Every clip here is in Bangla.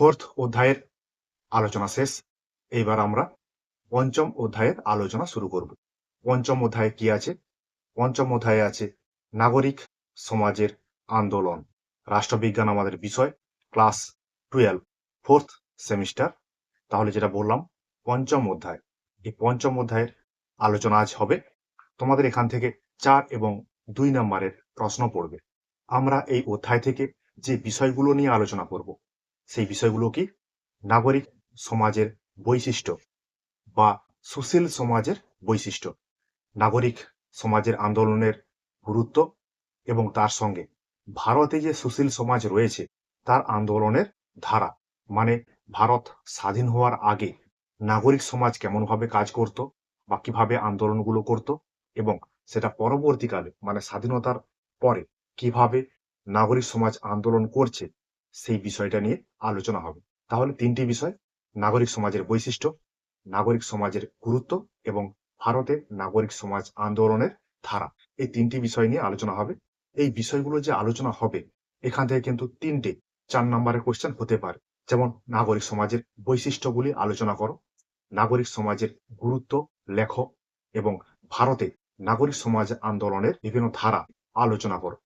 ফোর্থ অধ্যায়ের আলোচনা শেষ। এইবার আমরা পঞ্চম অধ্যায়ের আলোচনা শুরু করব। পঞ্চম অধ্যায়ে কি আছে? পঞ্চম অধ্যায়ে আছে নাগরিক সমাজের আন্দোলন। রাষ্ট্রবিজ্ঞান আমাদের বিষয়, ক্লাস টুয়েলভ, ফোর্থ সেমিস্টার। তাহলে যেটা বললাম, পঞ্চম অধ্যায়। এই পঞ্চম অধ্যায়ের আলোচনা আজ হবে। তোমাদের এখান থেকে চার এবং দুই নম্বরের প্রশ্ন পড়বে। আমরা এই অধ্যায় থেকে যে বিষয়গুলো নিয়ে আলোচনা করব সেই বিষয়গুলো কি? নাগরিক সমাজের বৈশিষ্ট্য বা সুশীল সমাজের বৈশিষ্ট্য। নাগরিক সমাজের আন্দোলনের গুরুত্ব এবং তার সঙ্গে ভারতে যে সুশীল সমাজ রয়েছে, তার আন্দোলনের ধারা। মানে ভারত স্বাধীন হওয়ার আগে নাগরিক সমাজ কেমনভাবে কাজ করত বা কীভাবে আন্দোলনগুলো করত এবং সেটা পরবর্তীকালে মানে স্বাধীনতার পরে কীভাবে নাগরিক সমাজ আন্দোলন করছে সেই বিষয়টা নিয়ে আলোচনা হবে। তাহলে তিনটি বিষয়, নাগরিক সমাজের বৈশিষ্ট্য, নাগরিক সমাজের গুরুত্ব এবং ভারতের নাগরিক সমাজ আন্দোলনের ধারা। এই তিনটি বিষয় নিয়ে আলোচনা হবে। এই বিষয়গুলো যে আলোচনা হবে, এখান থেকে কিন্তু তিনটে, চার নম্বরের কোশ্চেন হতে পারে। যেমন, নাগরিক সমাজের বৈশিষ্ট্যগুলি আলোচনা করো। নাগরিক সমাজের গুরুত্ব লেখ এবং ভারতে নাগরিক সমাজ আন্দোলনের বিভিন্ন ধারা আলোচনা করো।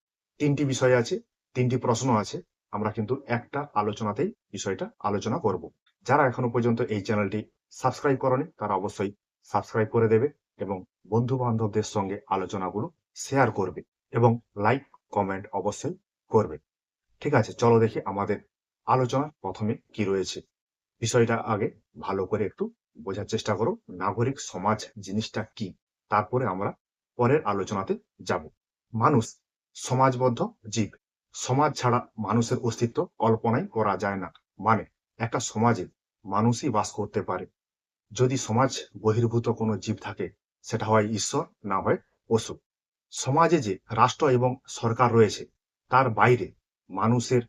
তিনটি বিষয় আছে, তিনটি প্রশ্ন আছে। আমরা কিন্তু একটা আলোচনাতেই বিষয়টা আলোচনা করব। যারা এখনও পর্যন্ত এই চ্যানেলটি সাবস্ক্রাইব করেনি, তারা অবশ্যই সাবস্ক্রাইব করে দেবে এবং বন্ধু বান্ধবদের সঙ্গে আলোচনাগুলো শেয়ার করবে এবং লাইক, কমেন্ট অবশ্যই করবে। ঠিক আছে, চলো দেখি আমাদের আলোচনা প্রথমে কি রয়েছে। বিষয়টা আগে ভালো করে একটু বোঝার চেষ্টা করো, নাগরিক সমাজ জিনিসটা কি? তারপরে আমরা পরের আলোচনাতে যাব। মানুষ, সমাজবদ্ধ জীব সমাজ ছাড়া মানুষের অস্তিত্ব কল্পনাই করা যায় না। মানে একটা সমাজে মানুষই বাস করতে পারে। যদি সমাজ বহির্ভূত কোনো জীব থাকে, সেটা হয় ঈশ্বর, না হয় পশু। সমাজে যে রাষ্ট্র এবং সরকার রয়েছে, তার বাইরে মানুষের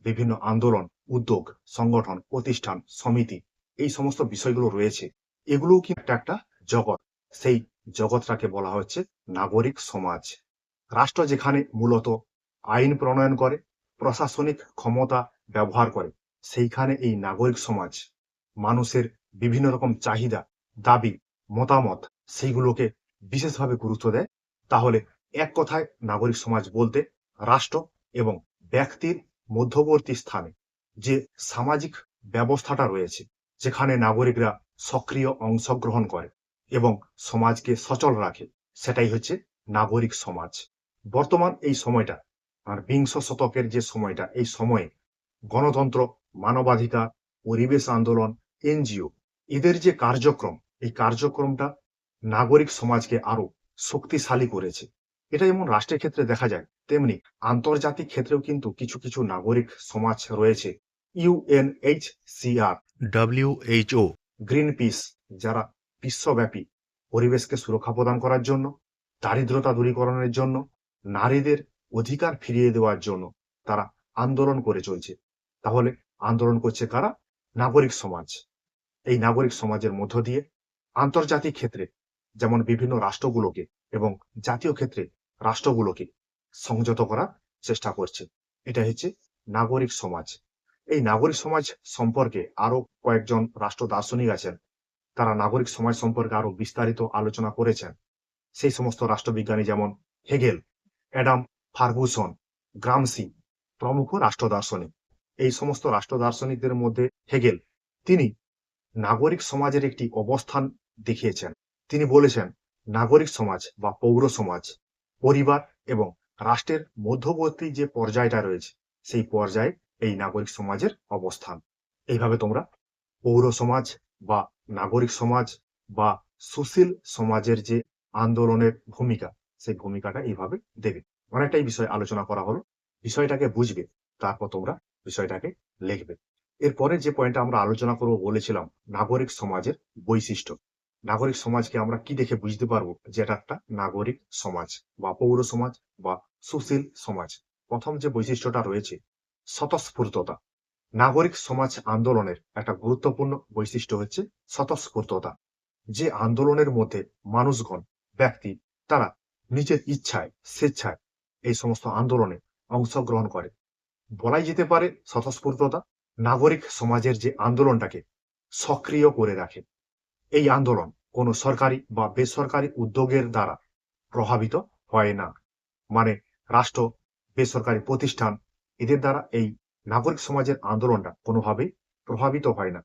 বিভিন্ন আন্দোলন, উদ্যোগ, সংগঠন, প্রতিষ্ঠান, সমিতি, এই সমস্ত বিষয়গুলো রয়েছে। এগুলোও কি একটা একটা জগৎ। সেই জগৎটাকে বলা হচ্ছে নাগরিক সমাজ। রাষ্ট্র যেখানে মূলত আইন প্রণয়ন করে, প্রশাসনিক ক্ষমতা ব্যবহার করে। সেইখানে এই নাগরিক সমাজ, মানুষের বিভিন্ন রকম চাহিদা, দাবি, মতামত, সেইগুলোকে বিশেষভাবে গুরুত্ব দেয়। তাহলে এক কথায় নাগরিক সমাজ বলতে রাষ্ট্র এবং ব্যক্তির মধ্যবর্তী স্থানে যে সামাজিক ব্যবস্থাটা রয়েছে, যেখানে নাগরিকরা সক্রিয় অংশগ্রহণ করে এবং সমাজকে সচল রাখে, সেটাই হচ্ছে নাগরিক সমাজ। বর্তমান এই সময়টা আর বিংশ শতকের যে সময়টা এই সময়ে গণতন্ত্র মানবাধিকার পরিবেশ আন্দোলন এনজিও এদের যে কার্যক্রম এই কার্যক্রমটা নাগরিক সমাজকে আরও শক্তিশালী করেছে। এটা যেমন রাষ্ট্রের ক্ষেত্রে দেখা যায় তেমনি আন্তর্জাতিক ক্ষেত্রেও কিন্তু কিছু কিছু নাগরিক সমাজ রয়েছে। ইউএনএইচসিআর WHO গ্রিন পিস যারা বিশ্বব্যাপী পরিবেশকে সুরক্ষা প্রদান করার জন্য দারিদ্রতা দূরীকরণের জন্য নারীদের অধিকার ফিরিয়ে দেওয়ার জন্য তারা আন্দোলন করে চলছে। তাহলে আন্দোলন করছে কারা? নাগরিক সমাজ। এই নাগরিক সমাজের মধ্য দিয়ে আন্তর্জাতিক ক্ষেত্রে যেমন বিভিন্ন রাষ্ট্রগুলোকে এবং জাতীয় ক্ষেত্রে রাষ্ট্রগুলোকে সংযত করার চেষ্টা করছে। এটা হচ্ছে নাগরিক সমাজ। এই নাগরিক সমাজ সম্পর্কে আরও কয়েকজন রাষ্ট্র দার্শনিক আছেন। তারা নাগরিক সমাজ সম্পর্কে আরও বিস্তারিত আলোচনা করেছেন। সেই সমস্ত রাষ্ট্রবিজ্ঞানী যেমন হেগেল, অ্যাডাম ফার্গুসন, গ্রামসি, প্রমুখ রাষ্ট্র দার্শনিক এই সমস্ত রাষ্ট্র দার্শনিকদের মধ্যে হেগেল, তিনি নাগরিক সমাজের একটি অবস্থান দেখিয়েছেন। তিনি বলেছেন, নাগরিক সমাজ বা পৌর সমাজ, পরিবার এবং রাষ্ট্রের মধ্যবর্তী যে পর্যায়টা রয়েছে, সেই পর্যায়ে এই নাগরিক সমাজের অবস্থান। এইভাবে তোমরা পৌর সমাজ বা নাগরিক সমাজ বা সুশীল সমাজের যে আন্দোলনের ভূমিকা, সেই ভূমিকাটা এইভাবে দেবে। অনেকটাই বিষয় আলোচনা করা হলো। বিষয়টাকে বুঝবে, তারপর তোমরা বিষয়টাকে লিখবে। এরপরে যে পয়েন্টটা আমরা আলোচনা করব বলেছিলাম, নাগরিক সমাজের বৈশিষ্ট্য। নাগরিক সমাজকে আমরা কি দেখে বুঝতে পারব যে এটা একটা নাগরিক সমাজ বা পৌর সমাজ বা সুশীল সমাজ? প্রথম যে বৈশিষ্ট্যটা রয়েছে, স্বতঃস্ফূর্ততা। নাগরিক সমাজ আন্দোলনের একটা গুরুত্বপূর্ণ বৈশিষ্ট্য হচ্ছে স্বতঃস্ফূর্ততা। যে আন্দোলনের মধ্যে মানুষগণ, ব্যক্তি, তারা নিজের ইচ্ছায়, স্বেচ্ছায় এই সমস্ত আন্দোলনে অংশগ্রহণ করে। বলাই যেতে পারে স্বতঃস্ফূর্ততা নাগরিক সমাজের যে আন্দোলনটাকে সক্রিয় করে রাখে। এই আন্দোলন কোনো সরকারি বা বেসরকারি উদ্যোগের দ্বারা প্রভাবিত হয় না। মানে রাষ্ট্র, বেসরকারি প্রতিষ্ঠান এদের দ্বারা এই নাগরিক সমাজের আন্দোলনটা কোনোভাবেই প্রভাবিত হয় না।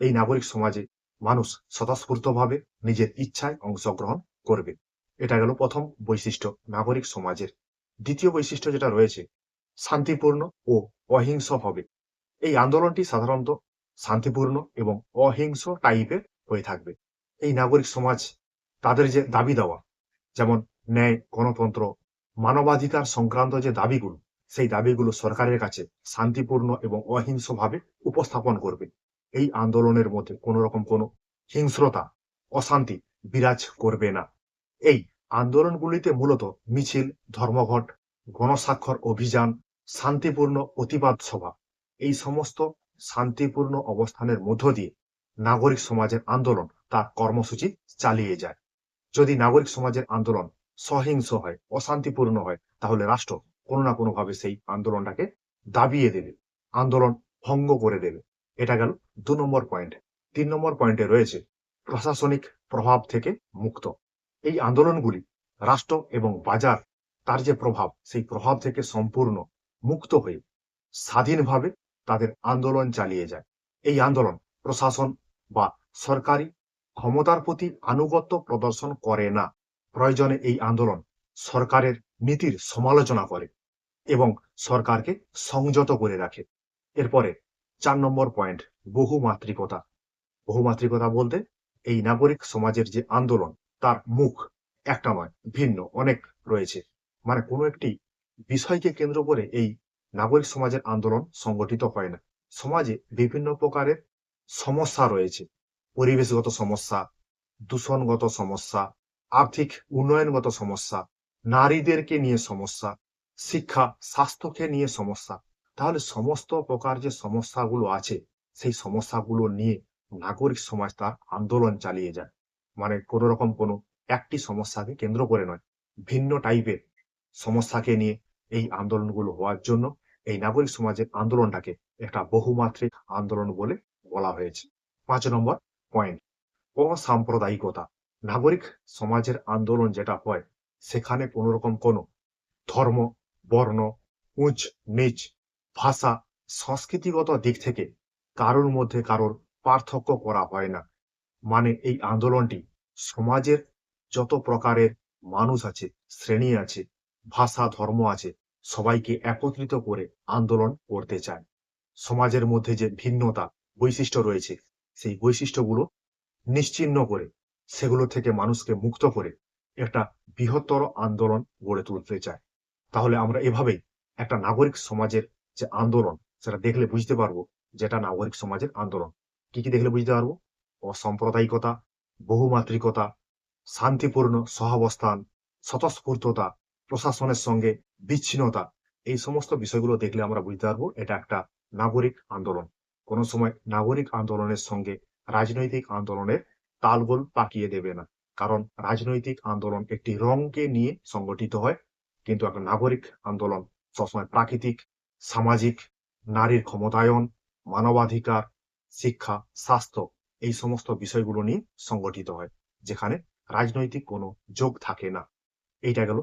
এই নাগরিক সমাজে মানুষ স্বতঃস্ফূর্তভাবে নিজের ইচ্ছায় অংশগ্রহণ করবে। এটা গেল প্রথম বৈশিষ্ট্য নাগরিক সমাজের দ্বিতীয় বৈশিষ্ট্য যেটা রয়েছে, শান্তিপূর্ণ ও অহিংস হবে। এই আন্দোলনটি সাধারণত শান্তিপূর্ণ এবং অহিংস টাইপের হয়ে থাকবে। এই নাগরিক সমাজ তাদের যে দাবি দেওয়া, যেমন ন্যায়, গণতন্ত্র, মানবাধিকার সংক্রান্ত যে দাবিগুলো, সেই দাবিগুলো সরকারের কাছে শান্তিপূর্ণ এবং অহিংসভাবে উপস্থাপন করবে। এই আন্দোলনের মধ্যে কোনো রকম কোনো হিংস্রতা, অশান্তি বিরাজ করবে না। এই আন্দোলনগুলিতে মূলত মিছিল, ধর্মঘট, গণস্বাক্ষর অভিযান, শান্তিপূর্ণ প্রতিবাদ সভা, এই সমস্ত শান্তিপূর্ণ অবস্থানের মধ্য দিয়ে নাগরিক সমাজের আন্দোলন তার কর্মসূচি চালিয়ে যায়। যদি নাগরিক সমাজের আন্দোলন সহিংস হয়, অশান্তিপূর্ণ হয়, তাহলে রাষ্ট্র কোনো না কোনোভাবে সেই আন্দোলনটাকে দাবিয়ে দেবে, আন্দোলন ভঙ্গ করে দেবে। এটা গেল দু নম্বর পয়েন্ট। তিন নম্বর পয়েন্টে রয়েছে প্রশাসনিক প্রভাব থেকে মুক্ত। এই আন্দোলনগুলি রাষ্ট্র এবং বাজার তার যে প্রভাব, সেই প্রভাব থেকে সম্পূর্ণ মুক্ত হয়ে স্বাধীনভাবে তাদের আন্দোলন চালিয়ে যায়। এই আন্দোলন প্রশাসন বা সরকারি ক্ষমতার প্রতি আনুগত্য প্রদর্শন করে না। প্রয়োজনে এই আন্দোলন সরকারের নীতির সমালোচনা করে এবং সরকারকে সংযত করে রাখে। এরপরে চার নম্বর পয়েন্ট, বহুমাত্রিকতা। বহুমাত্রিকতা বলতে এই নাগরিক সমাজের যে আন্দোলন তার মুখ একটা নয়, ভিন্ন, অনেক রয়েছে। মানে কোনো একটি বিষয়কে কেন্দ্র করে এই নাগরিক সমাজের আন্দোলন সংগঠিত হয় না। সমাজে বিভিন্ন প্রকারের সমস্যা রয়েছে। পরিবেশগত সমস্যা, দূষণগত সমস্যা, আর্থিক উন্নয়নগত সমস্যা, নারীদেরকে নিয়ে সমস্যা, শিক্ষা, স্বাস্থ্যকে নিয়ে সমস্যা। তাহলে সমস্ত প্রকার যে সমস্যাগুলো আছে, সেই সমস্যাগুলো নিয়ে নাগরিক সমাজ তার আন্দোলন চালিয়ে যায়। মানে কোনো রকম কোনো একটি সমস্যাকে কেন্দ্র করে নয়, ভিন্ন টাইপের সমস্যাকে নিয়ে এই আন্দোলনগুলো হওয়ার জন্য এই নাগরিক সমাজের আন্দোলনটাকে একটা বহুমাত্রিক আন্দোলন বলে বলা হয়েছে। পাঁচ নম্বর পয়েন্ট অসাম্প্রদায়িকতা। নাগরিক সমাজের আন্দোলন যেটা হয়, সেখানে কোনো রকম কোনো ধর্ম, বর্ণ উঁচ নিচ ভাষা, সংস্কৃতিগত দিক থেকে কারোর মধ্যে কারোর পার্থক্য করা হয় না। মানে এই আন্দোলনটি সমাজের যত প্রকারের মানুষ আছে, শ্রেণি আছে, ভাষা, ধর্ম আছে, সবাইকে একত্রিত করে আন্দোলন করতে চায়। সমাজের মধ্যে যে ভিন্নতা, বৈশিষ্ট্য রয়েছে, সেই বৈশিষ্ট্যগুলো নিশ্চিহ্ন করে সেগুলো থেকে মানুষকে মুক্ত করে একটা বৃহত্তর আন্দোলন গড়ে তুলতে চায়। তাহলে আমরা এভাবেই একটা নাগরিক সমাজের যে আন্দোলন, সেটা দেখলে বুঝতে পারব যেটা নাগরিক সমাজের আন্দোলন। কি কি দেখলে বুঝতে পারব? অসাম্প্রদায়িকতা বহুমাত্রিকতা, শান্তিপূর্ণ সহাবস্থান, স্বতঃস্ফূর্ততা, প্রশাসনের সঙ্গে বিচ্ছিন্নতা, এই সমস্ত বিষয়গুলো দেখলে আমরা বুঝতে পারব এটা একটা নাগরিক আন্দোলন। কোনো সময় নাগরিক আন্দোলনের সঙ্গে রাজনৈতিক আন্দোলনের তালগোল পাকিয়ে দেবে না। কারণ রাজনৈতিক আন্দোলন একটি রংকে নিয়ে সংগঠিত হয়, কিন্তু একটা নাগরিক আন্দোলন সবসময় প্রাকৃতিক, সামাজিক, নারীর ক্ষমতায়ন, মানবাধিকার, শিক্ষা, স্বাস্থ্য এই সমস্ত বিষয়গুলো নিয়ে সংগঠিত হয়, যেখানে রাজনৈতিক কোনো যোগ থাকে না। এইটা গেল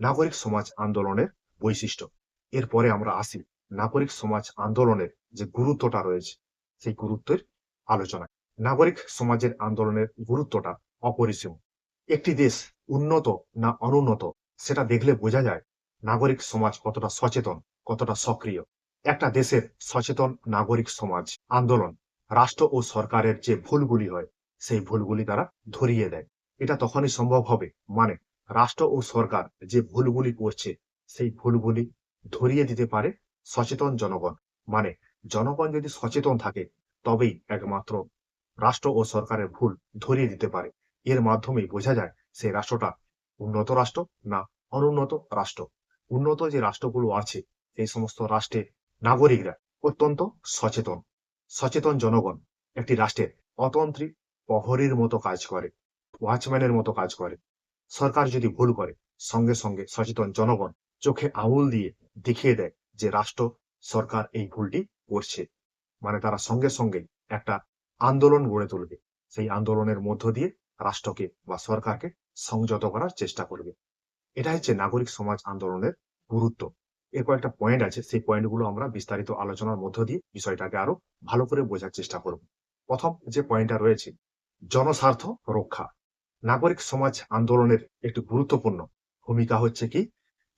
নাগরিক সমাজ আন্দোলনের বৈশিষ্ট্য। এরপরে আমরা আসি নাগরিক সমাজ আন্দোলনের যে গুরুত্বটা রয়েছে, সেই গুরুত্বের আলোচনায়। নাগরিক সমাজের আন্দোলনের গুরুত্বটা অপরিসীম। একটি দেশ উন্নত না অনুন্নত, সেটা দেখলে বোঝা যায় নাগরিক সমাজ কতটা সচেতন, কতটা সক্রিয়। একটা দেশের সচেতন নাগরিক সমাজ আন্দোলন রাষ্ট্র ও সরকারের যে ভুলগুলি হয়, সেই ভুলগুলি তারা ধরিয়ে দেয়। এটা তখনই সম্ভব হবে মানে রাষ্ট্র ও সরকার যে ভুলগুলি করছে, সেই ভুলগুলি ধরিয়ে দিতে পারে সচেতন জনগণ। মানে জনগণ যদি সচেতন থাকে, তবেই একমাত্র রাষ্ট্র ও সরকারের ভুল ধরিয়ে দিতে পারে। এর মাধ্যমেই বোঝা যায়, সেই রাষ্ট্রটা উন্নত রাষ্ট্র না অনুন্নত রাষ্ট্র। উন্নত যে রাষ্ট্রগুলো আছে এই সমস্ত রাষ্ট্রের নাগরিকরা অত্যন্ত সচেতন। সচেতন জনগণ, একটি রাষ্ট্রের অতন্ত্রী প্রহরীর মতো কাজ করে ওয়াচম্যানের মতো কাজ করে। সরকার যদি ভুল করে, সঙ্গে সঙ্গে সচেতন জনগণ চোখে আঙুল দিয়ে দেখিয়ে দেয় যে রাষ্ট্র, সরকার এই ভুলটি করছে। মানে তারা সঙ্গে সঙ্গে একটা আন্দোলন গড়ে তুলবে। সেই আন্দোলনের মধ্য দিয়ে রাষ্ট্রকে বা সরকারকে সংযত করার চেষ্টা করবে। এটা হচ্ছে নাগরিক সমাজ আন্দোলনের গুরুত্ব। এর কয়েকটা পয়েন্ট আছে। সেই পয়েন্টগুলো আমরা বিস্তারিত আলোচনার মধ্য দিয়ে বিষয়টাকে আরও ভালো করে বোঝার চেষ্টা করব। প্রথম যে পয়েন্টটা রয়েছে, জনস্বার্থ রক্ষা। নাগরিক সমাজ আন্দোলনের একটি গুরুত্বপূর্ণ ভূমিকা হচ্ছে কি?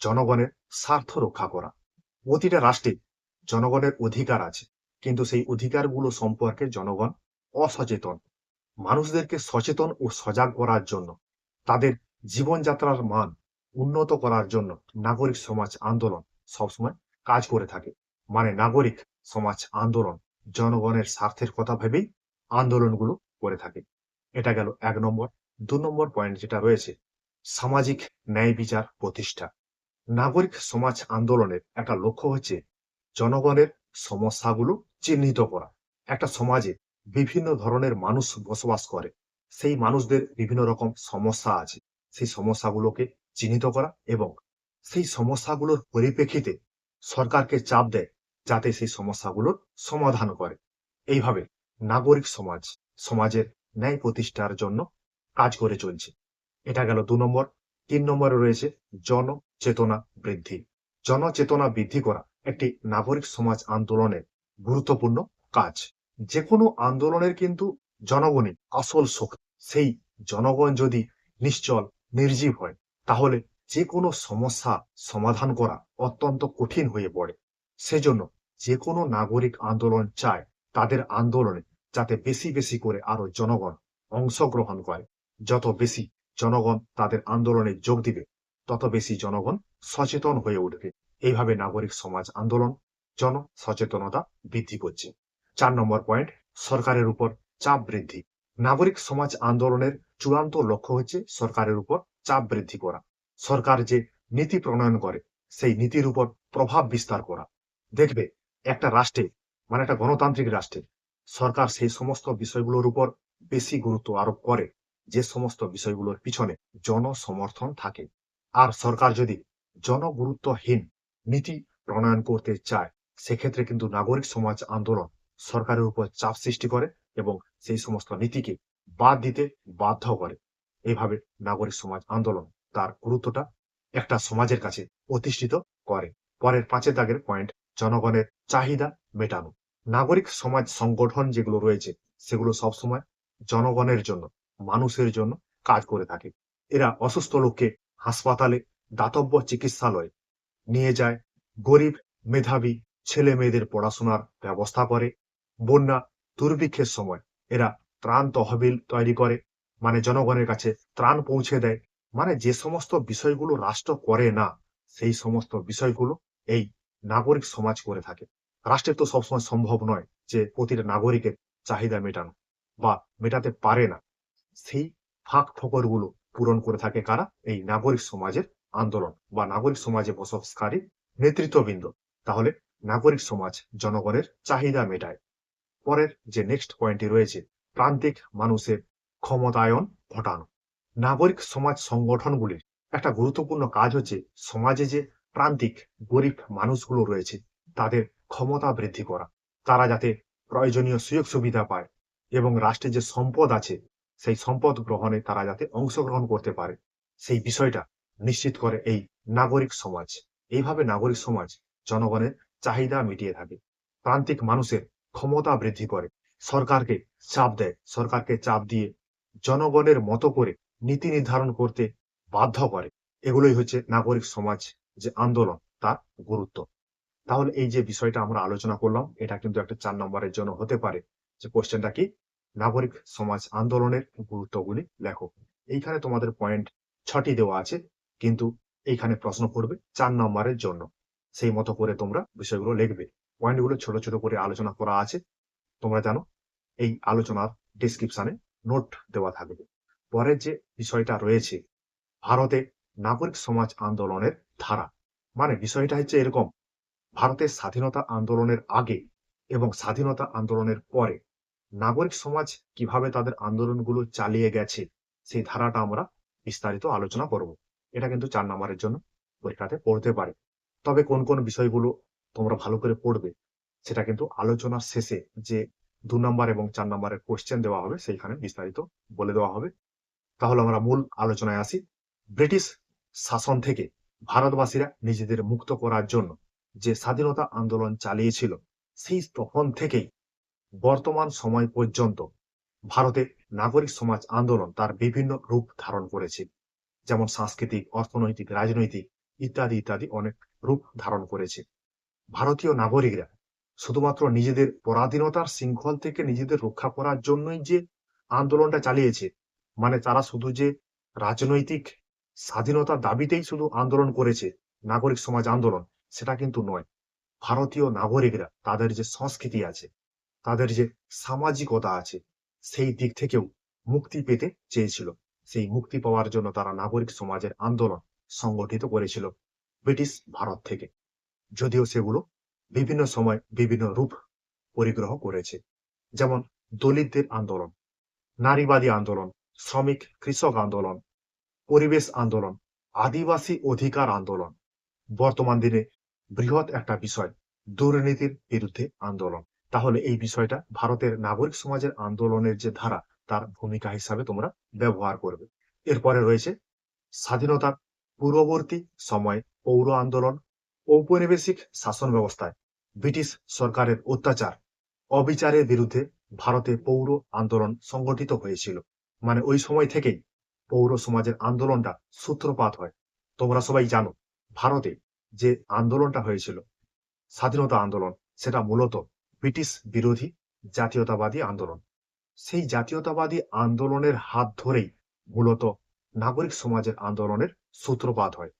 জনগণের স্বার্থ রক্ষা করা। প্রতিটা রাষ্ট্রে জনগণের অধিকার আছে, কিন্তু সেই অধিকারগুলো সম্পর্কে জনগণ অসচেতন। মানুষদেরকে সচেতন ও সজাগ করার জন্য, তাদের জীবনযাত্রার মান উন্নত করার জন্য নাগরিক সমাজ আন্দোলন সবসময় কাজ করে থাকে। মানে নাগরিক, সমাজ, আন্দোলন, জনগণের স্বার্থের কথা ভেবেই আন্দোলনগুলো করে থাকে। এটা গেল এক নম্বর। দু নম্বর পয়েন্ট যেটা রয়েছে, সামাজিক ন্যায় বিচার প্রতিষ্ঠা। নাগরিক, সমাজ, আন্দোলনের একটা লক্ষ্য হচ্ছে জনগণের সমস্যাগুলো চিহ্নিত করা। একটা সমাজে বিভিন্ন ধরনের মানুষ বসবাস করে, সেই মানুষদের বিভিন্ন রকম সমস্যা আছে। সেই সমস্যাগুলোকে চিহ্নিত করা এবং সেই সমস্যাগুলোর পরিপ্রেক্ষিতে সরকারকে চাপ দেয় যাতে সেই সমস্যাগুলোর সমাধান করে। এইভাবে নাগরিক সমাজ, সমাজের ন্যায় প্রতিষ্ঠার জন্য কাজ করে চলছে। এটা গেল দু নম্বর। তিন নম্বরে রয়েছে জনচেতনা বৃদ্ধি। জনচেতনা বৃদ্ধি করা একটি নাগরিক সমাজ আন্দোলনের গুরুত্বপূর্ণ কাজ। যে কোনো আন্দোলনের কিন্তু জনগণই আসল শক্তি। সেই জনগণ যদি নিশ্চল, নির্জীব হয়, তাহলে যে কোনো সমস্যা সমাধান করা অত্যন্ত কঠিন হয়ে পড়ে। সেজন্য যে কোনো নাগরিক আন্দোলন চায় তাদের আন্দোলনে যাতে বেশি বেশি করে আরও জনগণ অংশগ্রহণ করে। যত বেশি জনগণ তাদের আন্দোলনে যোগ দিবে, তত বেশি জনগণ সচেতন হয়ে উঠবে। এইভাবে নাগরিক সমাজ আন্দোলন জন সচেতনতা বৃদ্ধি করছে। চার নম্বর পয়েন্ট, সরকারের উপর চাপ বৃদ্ধি। নাগরিক সমাজ আন্দোলনের চূড়ান্ত লক্ষ্য হচ্ছে সরকারের উপর চাপ বৃদ্ধি করা। সরকার যে নীতি প্রণয়ন করে, সেই নীতির উপর প্রভাব বিস্তার করা। দেখবে, একটা রাষ্ট্রে মানে একটা গণতান্ত্রিক রাষ্ট্রে, সরকার সেই সমস্ত বিষয়গুলোর উপর বেশি গুরুত্ব আরোপ করে, যে সমস্ত বিষয়গুলোর পিছনে জনসমর্থন থাকে। আর সরকার যদি জনগুরুত্বহীন নীতি প্রণয়ন করতে চায়, সেক্ষেত্রে কিন্তু নাগরিক সমাজ আন্দোলন সরকারের উপর চাপ সৃষ্টি করে এবং সেই সমস্ত নীতিকে বাদ দিতে বাধ্য করে। এইভাবে নাগরিক সমাজ আন্দোলন তার গুরুত্বটা একটা সমাজের কাছে প্রতিষ্ঠিত করে। পরের পাঁচের দাগের পয়েন্ট জনগণের চাহিদা মেটানো। নাগরিক সমাজ সংগঠন যেগুলো রয়েছে, সেগুলো সবসময় জনগণের জন্য, মানুষের জন্য কাজ করে থাকে। এরা অসুস্থ লোককে হাসপাতালে, দাতব্য চিকিৎসালয়ে নিয়ে যায়, গরিব মেধাবী ছেলে মেয়েদের পড়াশোনার ব্যবস্থা করে। বন্যা দুর্ভিক্ষের সময় এরা ত্রাণ তহবিল তৈরি করে মানে জনগণের কাছে ত্রাণ পৌঁছে দেয়। মানে যে সমস্ত বিষয়গুলো রাষ্ট্র করে না, সেই সমস্ত বিষয়গুলো এই নাগরিক সমাজ করে থাকে। রাষ্ট্রের তো সবসময় সম্ভব নয় যে প্রতিটা নাগরিকের চাহিদা মেটানো বা মেটাতে পারে না। সেই ফাঁক ফকরগুলো পূরণ করে থাকে কারা? এই নাগরিক সমাজের আন্দোলন বা নাগরিক সমাজে বসবাসকারী নেতৃত্ববৃন্দ। তাহলে নাগরিক সমাজ জনগণের চাহিদা মেটায়। পরের যে নেক্সট পয়েন্টটি রয়েছে, প্রান্তিক মানুষের ক্ষমতায়ন ঘটানো। নাগরিক সমাজ সংগঠনগুলির একটা গুরুত্বপূর্ণ কাজ হচ্ছে সমাজে যে প্রান্তিক, গরিব মানুষগুলো রয়েছে, তাদের ক্ষমতা বৃদ্ধি করা। তারা যাতে প্রয়োজনীয় সুযোগ সুবিধা পায় এবং রাষ্ট্রের যে সম্পদ আছে, সেই সম্পদ গ্রহণে তারা যাতে অংশগ্রহণ করতে পারে, সেই বিষয়টা নিশ্চিত করে এই নাগরিক সমাজ। এইভাবে নাগরিক সমাজ জনগণের চাহিদা মিটিয়ে থাকে। প্রান্তিক মানুষের ক্ষমতা বৃদ্ধি করে। সরকারকে চাপ দেয়। সরকারকে চাপ দিয়ে জনগণের মতো করে নীতি নির্ধারণ করতে বাধ্য করে। এগুলোই হচ্ছে নাগরিক সমাজ যে আন্দোলন, তার গুরুত্ব। তাহলে এই যে বিষয়টা আমরা আলোচনা করলাম, এটা কিন্তু একটা চার নম্বরের জন্য হতে পারে। যে কোশ্চেনটা কি? নাগরিক সমাজ আন্দোলনের গুরুত্বগুলি লেখো। এইখানে তোমাদের পয়েন্ট ছটি দেওয়া আছে, কিন্তু এইখানে প্রশ্ন করবে চার নম্বরের জন্য। সেই মতো করে তোমরা বিষয়গুলো লিখবে। পয়েন্টগুলো ছোট ছোট করে আলোচনা করা আছে। তোমরা জানো, এই আলোচনার ডিসক্রিপশনে নোট দেওয়া থাকবে। পরের যে বিষয়টা রয়েছে, ভারতে নাগরিক সমাজ আন্দোলনের ধারা। মানে বিষয়টা হচ্ছে এরকম ভারতের স্বাধীনতা আন্দোলনের আগে এবং স্বাধীনতা আন্দোলনের পরে নাগরিক সমাজ কীভাবে তাদের আন্দোলনগুলো চালিয়ে গেছে, সেই ধারাটা আমরা বিস্তারিত আলোচনা করব। এটা কিন্তু চার নম্বরের জন্য পরীক্ষাতে পড়তে পারে। তবে কোন কোন বিষয়গুলো তোমরা ভালো করে পড়বে, সেটা কিন্তু আলোচনার শেষে যে দু নম্বর এবং চার নম্বরের কোশ্চেন দেওয়া হবে, সেইখানে বিস্তারিত বলে দেওয়া হবে। তাহলে আমরা মূল আলোচনায় আসি। ব্রিটিশ শাসন থেকে ভারতবাসীরা নিজেদের মুক্ত করার জন্য যে স্বাধীনতা আন্দোলন চালিয়েছিল, সেই তখন থেকেই বর্তমান সময় পর্যন্ত ভারতে নাগরিক সমাজ আন্দোলন তার বিভিন্ন রূপ ধারণ করেছে। যেমন সাংস্কৃতিক, অর্থনৈতিক, রাজনৈতিক ইত্যাদি ইত্যাদি অনেক রূপ ধারণ করেছে। ভারতীয় নাগরিকরা শুধুমাত্র নিজেদের পরাধীনতার শৃঙ্খল থেকে নিজেদের রক্ষা করার জন্যই যে আন্দোলনটা চালিয়েছে মানে তারা শুধু যে রাজনৈতিক স্বাধীনতার দাবিতেই শুধু আন্দোলন করেছে, নাগরিক সমাজ আন্দোলন, সেটা কিন্তু নয়। ভারতীয় নাগরিকরা তাদের যে সংস্কৃতি আছে, তাদের যে সামাজিকতা আছে, সেই দিক থেকেও মুক্তি পেতে চেয়েছিল। সেই মুক্তি পাওয়ার জন্য তারা নাগরিক সমাজের আন্দোলন সংগঠিত করেছিল ব্রিটিশ ভারত থেকে। যদিও সেগুলো বিভিন্ন সময় বিভিন্ন রূপ পরিগ্রহ করেছে। যেমন দলিতদের আন্দোলন, নারীবাদী আন্দোলন শ্রমিক কৃষক আন্দোলন, পরিবেশ আন্দোলন, আদিবাসী অধিকার আন্দোলন। বর্তমান দিনে বৃহৎ একটা বিষয়, দুর্নীতির বিরুদ্ধে আন্দোলন। তাহলে এই বিষয়টা ভারতের নাগরিক সমাজের আন্দোলনের যে ধারা, তার ভূমিকা হিসাবে তোমরা ব্যবহার করবে। এরপরে রয়েছে স্বাধীনতার পূর্ববর্তী সময়ে পৌর আন্দোলন ঔপনিবেশিক শাসন ব্যবস্থায় ব্রিটিশ সরকারের অত্যাচার, অবিচারের বিরুদ্ধে ভারতে পৌর আন্দোলন সংগঠিত হয়েছিল। মানে ওই সময় থেকেই পৌর সমাজের আন্দোলনটা সূত্রপাত হয়। তোমরা সবাই জানো, ভারতে যে আন্দোলনটা হয়েছিল, স্বাধীনতা আন্দোলন, সেটা মূলত ব্রিটিশ বিরোধী জাতীয়তাবাদী আন্দোলন। সেই জাতীয়তাবাদী আন্দোলনের হাত ধরেই মূলত নাগরিক সমাজের আন্দোলনের সূত্রপাত হয়।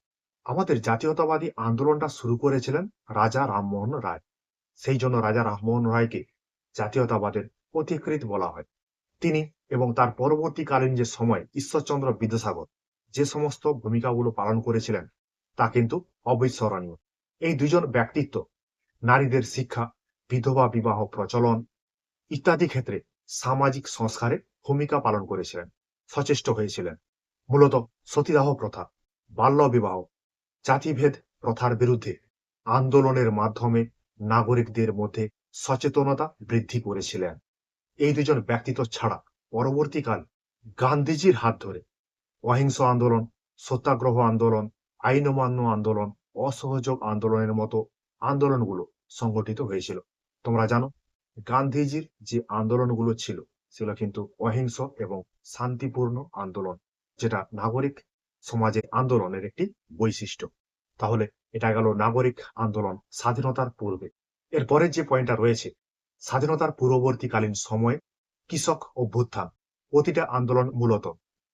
আমাদের জাতীয়তাবাদী আন্দোলনটা শুরু করেছিলেন রাজা রামমোহন রায়। সেই জন্য রাজা রামমোহন রায়কে জাতীয়তাবাদের পথিকৃত বলা হয়। তিনি এবং তার পরবর্তীকালীন যে সময়, ঈশ্বরচন্দ্র বিদ্যাসাগর, যে সমস্ত ভূমিকাগুলো পালন করেছিলেন, তা কিন্তু অবিস্মরণীয়। এই দুজন ব্যক্তিত্ব, নারীদের শিক্ষা, বিধবা বিবাহ প্রচলন ইত্যাদি ক্ষেত্রে সামাজিক সংস্কারে ভূমিকা পালন করেছিলেন, সচেষ্ট হয়েছিলেন। মূলত সতীদাহ প্রথা, বাল্য বিবাহ, জাতিভেদ প্রথার বিরুদ্ধে আন্দোলনের মাধ্যমে নাগরিকদের মধ্যে সচেতনতা বৃদ্ধি করেছিলেন। এই দুজন ব্যক্তিত্ব ছাড়া পরবর্তীকাল গান্ধীজির হাত ধরে অহিংস আন্দোলন, সত্যাগ্রহ আন্দোলন আইন অমান্য আন্দোলন, অসহযোগ আন্দোলনের মতো আন্দোলনগুলো সংগঠিত হয়েছিল। তোমরা জানো, গান্ধীজির যে আন্দোলনগুলো ছিল, সেগুলো কিন্তু অহিংস এবং শান্তিপূর্ণ আন্দোলন, যেটা নাগরিক সমাজের আন্দোলনের একটি বৈশিষ্ট্য। তাহলে এটা গেল নাগরিক আন্দোলন স্বাধীনতার পূর্বে। এরপরে যে পয়েন্টটা রয়েছে, স্বাধীনতার পূর্ববর্তীকালীন সময়ে কৃষক অভ্যুত্থান, প্রতিটা আন্দোলন মূলত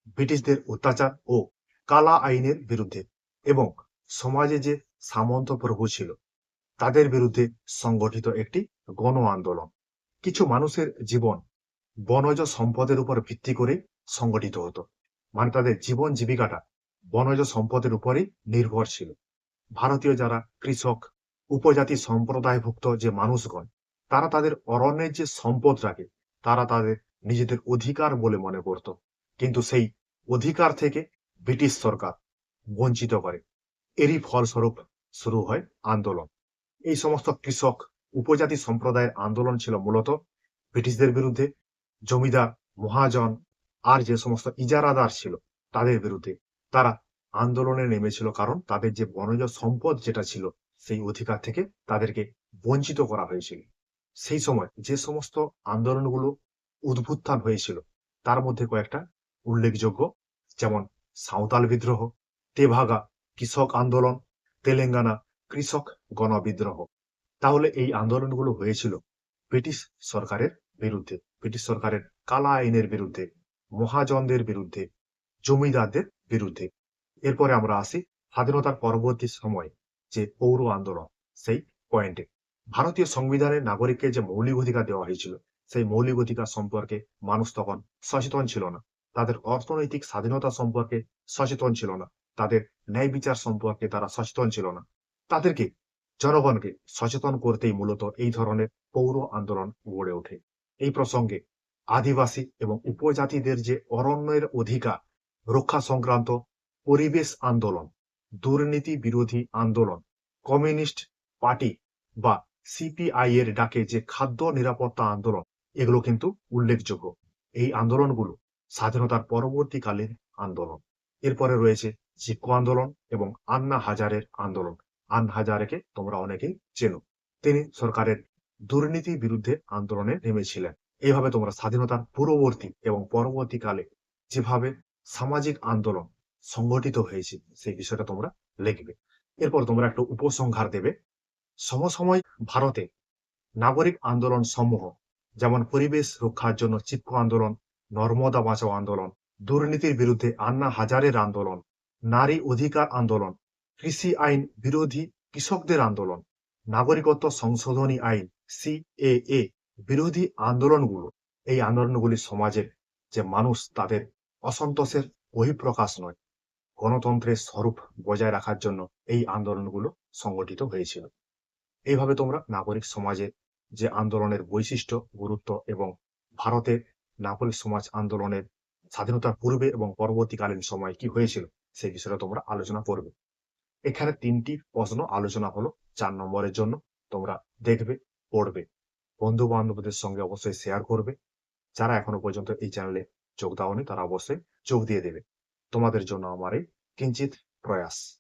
ব্রিটিশদের অত্যাচার ও কালা আইনের বিরুদ্ধে এবং সমাজে যে সামন্ত প্রভু ছিল, তাদের বিরুদ্ধে সংগঠিত একটি গণ আন্দোলন। কিছু মানুষের জীবন বনজ সম্পদের উপর ভিত্তি করে সংগঠিত হতো মানে তাদের জীবন জীবিকাটা বনজ সম্পদের উপরেই নির্ভর ছিল। ভারতীয় যারা কৃষক, উপজাতি সম্প্রদায়ভুক্ত যে মানুষগণ, তারা তাদের অরণ্যের যে সম্পদ রাখে তারা তাদের নিজেদের অধিকার বলে মনে করত। কিন্তু সেই অধিকার থেকে ব্রিটিশ সরকার বঞ্চিত করে। এরই ফলস্বরূপ শুরু হয় আন্দোলন। এই সমস্ত কৃষক উপজাতি সম্প্রদায়ের আন্দোলন ছিল মূলত ব্রিটিশদের বিরুদ্ধে। জমিদার, মহাজন আর যে সমস্ত ইজারাদার ছিল তাদের বিরুদ্ধে তারা আন্দোলনে নেমেছিল কারণ তাদের যে বনজ সম্পদ যেটা ছিল সেই অধিকার থেকে তাদেরকে বঞ্চিত করা হয়েছিল। সেই সময় যে সমস্ত আন্দোলনগুলো উদ্ভুত্থান হয়েছিল, তার মধ্যে কয়েকটা উল্লেখযোগ্য, যেমন সাঁওতাল বিদ্রোহ, তেভাগা কৃষক আন্দোলন, তেলেঙ্গানা কৃষক গণবিদ্রোহ। তাহলে এই আন্দোলনগুলো হয়েছিল ব্রিটিশ সরকারের বিরুদ্ধে, ব্রিটিশ সরকারের কালা আইনের বিরুদ্ধে, মহাজনদের বিরুদ্ধে, জমিদারদের বিরুদ্ধে। এরপরে আমরা আসি স্বাধীনতার পরবর্তী সময় যে পৌর আন্দোলন, সেই পয়েন্টে ভারতীয় সংবিধানের নাগরিককে যে মৌলিক অধিকার দেওয়া হয়েছিল, সেই মৌলিক অধিকার সম্পর্কে মানুষ তখন সচেতন ছিল না। তাদের অর্থনৈতিক স্বাধীনতা সম্পর্কে সচেতন ছিল না। তাদের ন্যায় বিচার সম্পর্কে তারা সচেতন ছিল না। তাদেরকে, জনগণকে সচেতন করতেই মূলত এই ধরনের পৌর আন্দোলন গড়ে ওঠে। এই প্রসঙ্গে আদিবাসী এবং উপজাতিদের যে অরণ্যের অধিকার, রক্ষা সংক্রান্ত পরিবেশ আন্দোলন, দুর্নীতি বিরোধী আন্দোলন, কমিউনিস্ট পার্টি বা সিপিআই এর ডাকে যে খাদ্য নিরাপত্তা আন্দোলন, এগুলো কিন্তু উল্লেখযোগ্য। এই আন্দোলনগুলো স্বাধীনতার পরবর্তীকালীন আন্দোলন। এরপরে রয়েছে চিপকো আন্দোলন এবং আন্না হাজারের আন্দোলন। আন হাজারেকে তোমরা অনেকেই চেনো। তিনি সরকারের দুর্নীতি বিরুদ্ধে আন্দোলনে নেমেছিলেন। এইভাবে তোমরা স্বাধীনতার পূর্ববর্তী এবং পরবর্তীকালে যেভাবে সামাজিক আন্দোলন সংগঠিত হয়েছে, সেই বিষয়টা তোমরা লিখবে। এরপর তোমরা একটা উপসংহার দেবে। সমসাময়িক ভারতে নাগরিক আন্দোলন সমূহ, যেমন পরিবেশ রক্ষার জন্য চিপকো আন্দোলন, নর্মদা বাঁচাও আন্দোলন, দুর্নীতির বিরুদ্ধে আন্না হাজারের আন্দোলন, নারী অধিকার আন্দোলন, কৃষি আইন বিরোধী কৃষকদের আন্দোলন, নাগরিকত্ব সংশোধনী আইন সিএএ বিরোধী আন্দোলনগুলো। এই আন্দোলনগুলি সমাজের যে মানুষ, তাদের অসন্তোষের বহিঃপ্রকাশ নয়। গণতন্ত্রের স্বরূপ বজায় রাখার জন্য এই আন্দোলনগুলো সংগঠিত হয়েছিল। এইভাবে তোমরা নাগরিক সমাজের যে আন্দোলনের বৈশিষ্ট্য, গুরুত্ব এবং ভারতের নাগরিক সমাজ আন্দোলনের স্বাধীনতার পূর্বে এবং পরবর্তীকালীন সময় কি হয়েছিল, সেই বিষয়ে তোমরা আলোচনা করবে। এখানে তিনটি প্রশ্ন আলোচনা হলো, চার নম্বরের জন্য তোমরা দেখবে, পড়বে। বন্ধু বান্ধবদের সঙ্গে অবশ্যই শেয়ার করবে। যারা এখনও পর্যন্ত এই চ্যানেলে যোগ দাওনি, তারা অবশ্যই যোগ দিয়ে দেবে। তোমাদের জন্য আমার এই কিঞ্চিত প্রয়াস।